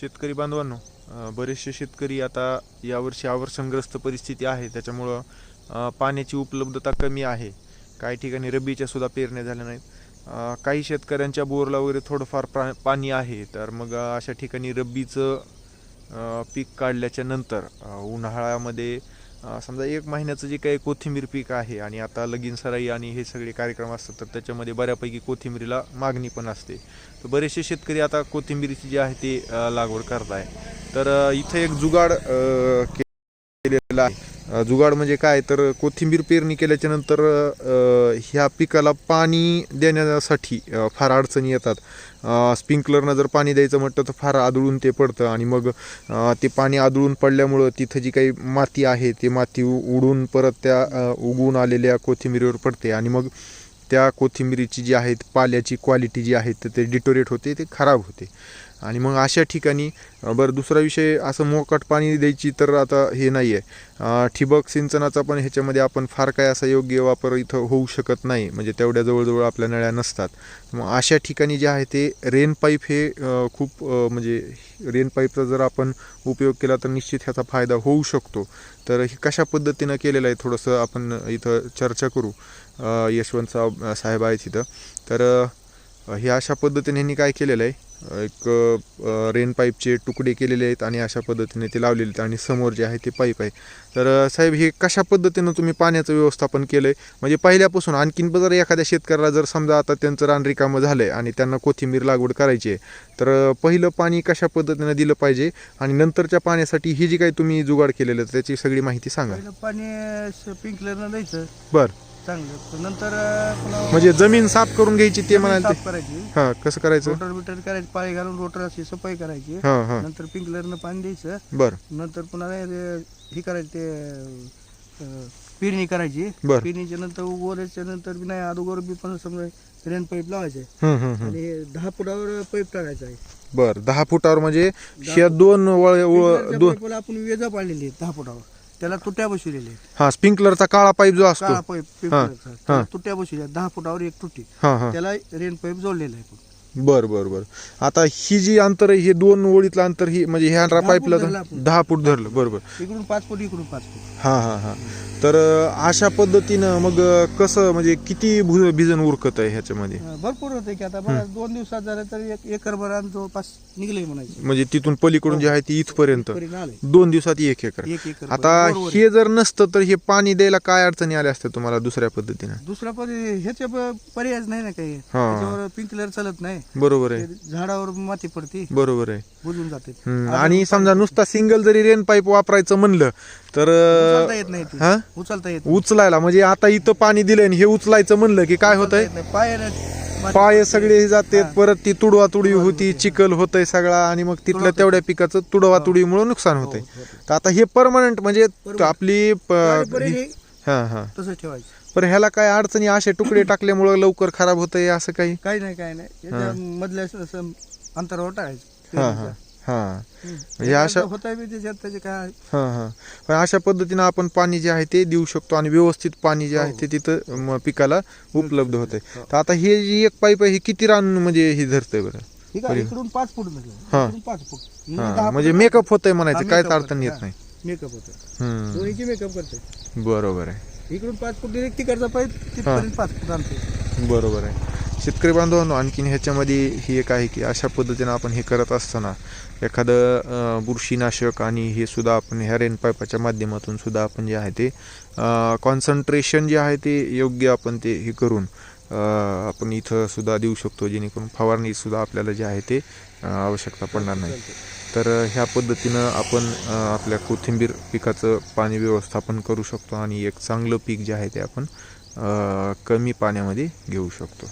शेतकरी बांधवांनो बरेचसे शेतकरी आता यावर्षी आवर्षणग्रस्त परिस्थिती आहे. त्याच्यामुळं पाण्याची उपलब्धता कमी आहे. काही ठिकाणी रब्बीच्या सुद्धा पेरण्या झाल्या नाहीत. काही शेतकऱ्यांच्या बोरला वगैरे थोडंफार प्रा पाणी आहे. तर मग अशा ठिकाणी रब्बीचं पीक काढल्याच्या नंतर उन्हाळ्यामध्ये समजा एक महिन्याचं जे काही कोथिंबीर पीक आहे आणि आता लगीन सराई आणि हे सगळे कार्यक्रम असतात तर त्याच्यामध्ये बऱ्यापैकी कोथिंबीरीला मागणी पण असते. तर बरेचसे शेतकरी आता कोथिंबीरीची जी आहे ते लागवड करत आहे तर इथं एक जुगाड केलेला आहे. जुगाड म्हणजे काय? तर कोथिंबीर पेरणी केल्याच्यानंतर ह्या पिकाला पाणी देण्यासाठी फार अडचणी येतात. स्प्रिंकलरनं जर पाणी द्यायचं म्हटलं तर फार आदळून ते पडतं आणि मग ते पाणी आदळून पडल्यामुळं तिथं जी काही माती आहे ते माती उडून परत त्या उगवून आलेल्या कोथिंबीरीवर पडते आणि मग त्या कोथिंबीरीची जी आहे पाल्याची क्वालिटी जी आहे तर ते डिटोरेट होते ते खराब होते. आणि मग अशा ठिकाणी बरं दुसरा विषय असं मोकट पाणी द्यायची तर आता हे नाही आहे ठिबक सिंचनाचा पण ह्याच्यामध्ये आपण फार काय असा योग्य वापर इथं होऊ शकत नाही. म्हणजे तेवढ्या जवळजवळ आपल्या नळ्या नसतात. मग अशा ठिकाणी जे आहे ते रेन पाईप हे खूप म्हणजे रेन पाईपचा जर आपण उपयोग केला तर निश्चित ह्याचा फायदा होऊ शकतो. तर हे कशा पद्धतीनं केलेलं आहे थोडंसं आपण इथं चर्चा करू. यशवंत साहेब साहेब आहेत इथं. तर हे अशा पद्धतीने ह्यांनी काय केलेलं आहे? एक रेन पाईपचे तुकडे केलेले आहेत आणि अशा पद्धतीने ते लावलेले आहेत आणि समोर जे आहे ते पाईप आहे. तर साहेब हे कशा पद्धतीनं तुम्ही पाण्याचं व्यवस्थापन केलं आहे म्हणजे पहिल्यापासून आणखीन जर एखाद्या शेतकऱ्याला जर समजा आता त्यांचं रान रिकामं झालं आहे आणि त्यांना कोथिंबीर लागवड करायची आहे तर पहिलं पाणी कशा पद्धतीनं दिलं पाहिजे? आणि नंतरच्या पाण्यासाठी ही जी काही तुम्ही जुगाड केलेलं त्याची सगळी माहिती सांगा. पाणी स्प्रिंकलरनं द्यायचं. बर. चांगलं. नंतर पुन्हा म्हणजे जमीन साफ करून घ्यायची ते जमीन म्हणाल ते? साफ करायची. हां कसं करायचं? रोटर बिटर करायची पाळी घालून रोटर अशी सफाई करायची. हां हां. नंतर स्प्रिंकलरनं पाणी द्यायचं. बरं. नंतर पुन्हा हे- हे करायचं ते अं, पेरणी करायची. बरं. पेरणीच्या नंतर उगवल्याच्या नंतर बी नाही अगोदर बी पण समजा रेन पाईप लावायचे. हम्म, हम्म, हम्म. आणि दहा फुटावर पाईप टाकायचा आहे. बर दहा फुटावर म्हणजे ह्या दोन वळ- दोन पाईपाला आपण वेजा पाडलेली आहे दहा फुटावर. त्याला तुट्या बसवलेल्या आहेत हा स्प्रिंकलरचा काळा पाईप जो असतो काळा पाईप त्याला हां. तुट्या बसवल्या आहेत. दहा फुटावर एक तुटी हा हा त्याला रेन पाईप जोडलेला आहे. बर बर बर. आता ही जी अंतर आहे हे दोन ओळीतलं अंतर ही म्हणजे ह्या दहा पाईपला फूट धरलं आपण. दहा फूट धरलं बरोबर इकडून पाच फूट इकडून पाच फूट. हा हा हा. तर अं, अशा पद्धतीनं मग अं, कसं म्हणजे किती भु- भिजन उरकत आहे ह्याच्यामध्ये? अं, भरपूर होते की आता बघा दोन दिवसात झालं तर एक एकर भरान जवळपास निघले म्हणायचे. म्हणजे तिथून पलीकडून जे आहे ती इथपर्यंत. परिणाम आले दोन दिवसात एक एकर. एक एकर आता बरोबर. हे जर नसतं तर हे पाणी द्यायला काय अडचणी आल्या असत्या तुम्हाला दुसऱ्या पद्धतीनं? दुसरा पर्याय ह्याच्या प- पर्यायच नाही ना काही. हा. त्याच्यावर पिंकलर चालत नाही. बरोबर आहे ते झाडावर माती पडते बरोबर आहे बुजून जाते हम्म, आणि समजा नुसता सिंगल जरी रेन पाईप वापरायचं म्हणलं तर उचलता येत नाही ते. हा उचलता येत उचलायला म्हणजे आता इथं पाणी दिलंय आणि हे उचलायचं म्हणलं की काय होतंय येत नाही. पाय. सगळे जाते हा. परत ती तुडवा तुडी तुडवा होती होते. चिखल होतंय सगळा आणि मग तिथलं तुडवा तेवढ्या पिकाचं तुडवा हो. तुडीमुळे नुकसान हो, होतंय होते. तर आता हे परमनंट म्हणजे. आपली प- हे हा हा तसंच ठेवायचं पण ह्याला काय अडचणी असे तुकडे टाकल्यामुळे लवकर खराब होतंय असं काही? काही नाही काही नाही. याच्या मधल्या असं- असं अंतरावर टाकायचं. हा हा. हा. हम्म. म्हणजे अशा होत आहे त्याच्यात त्याचे काय हा हा. पण अशा पद्धतीनं आपण पाणी जे आहे ते देऊ शकतो आणि व्यवस्थित पाणी जे आहे हो. ते तिथं म, पिकाला उपलब्ध होतंय. हो. तर आता हे जी एक पाईप आहे हे किती रान म्हणजे हे धरतंय बरं? ठीक आहे इकडून पाच फूट हा. इकडून पाच फूट. म्हणजे हा म्हणजे मेकअप होतंय म्हणायचं हा, काहीच makeup अडचण येत हा. नाही मेकअप होतं दोन्हीची मेकअप करते बरोबर आहे. इकडून पाच फूट दिले तिकडचा पाईप तिथपर्यंत पाच फूट आणते बरोबर आहे. शेतकरी बांधवांनो आणखीन ह्याच्यामध्ये ही एक आहे की अशा पद्धतीनं आपण हे करत असताना एखादं अं, बुरशीनाशक आणि हे सुद्धा आपण ह्या रेन पाईपाच्या माध्यमातून सुद्धा आपण जे आहे ते कॉन्सन्ट्रेशन जे आहे ते योग्य आपण ते हे करून आपण इथं सुद्धा देऊ शकतो जेणेकरून फवारणी सुद्धा आपल्याला जे आहे ते आवश्यकता पडणार नाही. तर ह्या पद्धतीनं आपण आपल्या कोथिंबीर पिकाचं पाणी व्यवस्थापन करू शकतो आणि एक चांगलं पीक जे आहे ते आपण कमी पाण्यामध्ये घेऊ शकतो.